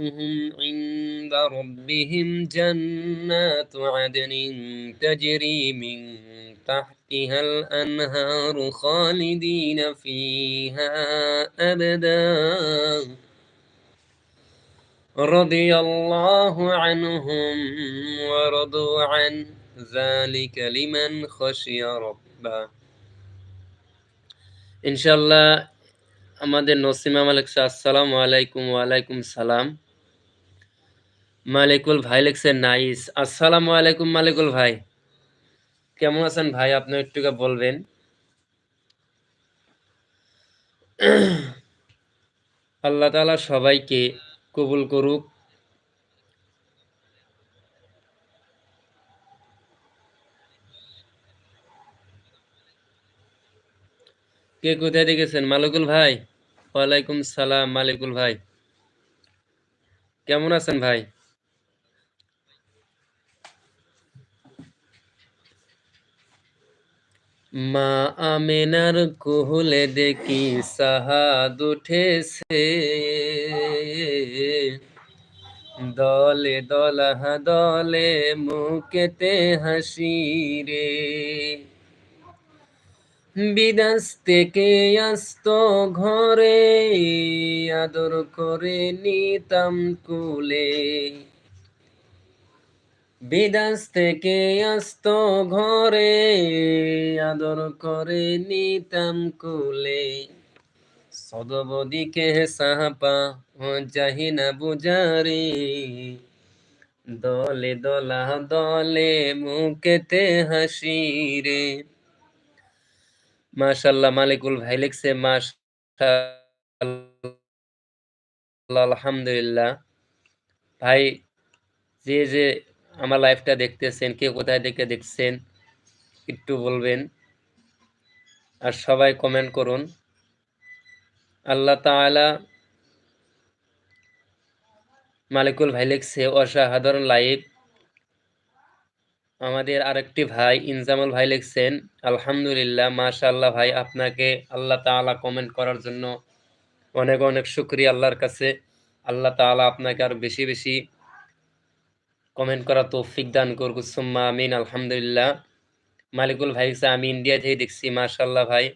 جزاؤهم عند ربهم جنات عدن تجري من تحتها الأنهار خالدين فيها أبدا رضي الله عنهم ورضوا عن ذلك لمن خشي ربه إن شاء الله আমাদের নসিমা মালিক আসসালামু আলাইকুম ওয়ালাইকুম সালাম। মালিকুল ভাই লিখছেন নাইস। আসসালামু আলাইকুম মালিকুল ভাই। কেমন আছেন ভাই? আপনি একটু বলবেন। আল্লাহ তালা সবাইকে কবুল করুক। কে কোথায় দেখেছেন? মালিকুল ভাই? ওয়ালাইকুম সালাম, মালিকুল ভাই। কেমন আছেন ভাই? মা আমেনার কোহলে দেখি সাহাদ উঠেছে। দলে দলাহা দলে মুখেতে হাসি রে। বিদাস থেকে আসত ঘরে আদর করে নিতাম কুলে। বিদাস থেকে আসত ঘরে আদর করে নিতাম কুলে। সদবদিকে সাহাপা যাহি না বুঝারে। দলে দলা দলে মুখেতে হাসি রে মাশাল্লাহ মালিকুল ভাই লিখছে আলহামদুলিল্লাহ। ভাই, যে যে আমার লাইফটা দেখতেছেন, কে কোথায় দেখে দেখছেন, একটু বলবেন। আর সবাই কমেন্ট করুন। আল্লাহ তাআলা মালিকুল ভাই লিখছে, অসাধারণ লাইভ আমাদের আরেকটি ভাই ইনজামুল ভাই লিখছেন, আলহামদুলিল্লাহ, মাশাআল্লাহ ভাই, আপনাকে আল্লাহ তাআলা কমেন্ট করার জন্য অনেক অনেক শুক্রিয়া আল্লাহর কাছে। আল্লাহ তাআলা আপনাকে আর বেশি বেশি কমেন্ট করা তৌফিক দান করুক। সুম্মা আমিন, আলহামদুলিল্লাহ। মালিকুল ভাই আমি ইন্ডিয়া থেকে দেখছি, মাশাআল্লাহ ভাই।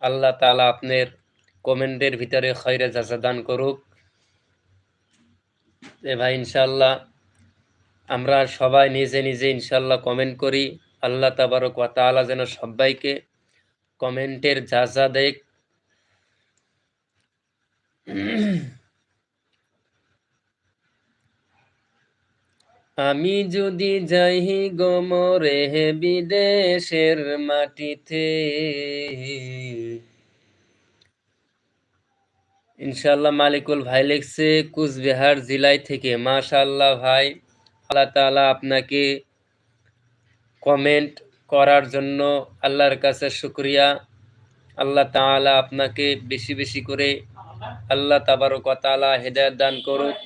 আল্লাহ তাআলা আপনার কমেন্টের ভিতরে খৈরে জাজা দান করুক। এ ভাই, ইনশাআল্লাহ আমরা সবাই নিজে নিজে ইনশাল্লাহ কমেন্ট করি। আল্লাহ তাবারক তাআলা যেন সবাইকে কমেন্টের যা যা দেখ। আমি যদি যাই গোমরে বিদেশের মাটিতে, ইনশাল্লাহ মালিকুল ভাই লিখছে, কুচবিহার জেলায় থেকে, মাশাল্লাহ ভাই। আল্লাহ তালা আপনাকে কমেন্ট করার জন্য আল্লাহর কাছে শুক্রিয়া। আল্লাহ তালা আপনাকে বেশি বেশি করে আল্লাহ তাবারক তালা হেদায়ত দান করুক।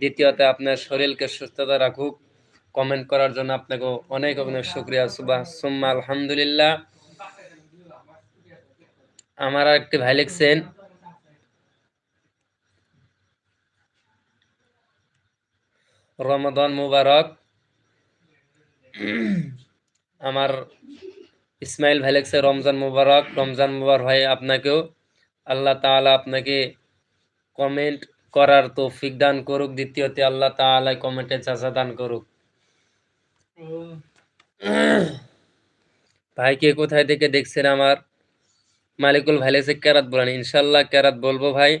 দ্বিতীয়ত, আপনার শরীরকে সুস্থতা রাখুক। কমেন্ট করার জন্য আপনাকে অনেক অনেক শুক্রিয়া। সুবাহ সুম্মা, আলহামদুলিল্লাহ। আমার একটি ভাই লিখছেন রমাদান মুবারক। আমার ইসমাইল ভাই রমজান মুবারক। রমজান মুবারক ভাই, আপনাকেও আল্লাহ তাআলা আপনাকে কমেন্ট করার তৌফিক দান করুক। দ্বিতীয়তে আল্লাহ তাআলা কমেন্টে চাচা দান করুক। ভাইকে কোথায় থেকে দেখছেন আমার? মালিকুল ভাই লেগছে কেরাত বলেন। ইনশাল্লাহ কেরাত বলব ভাই।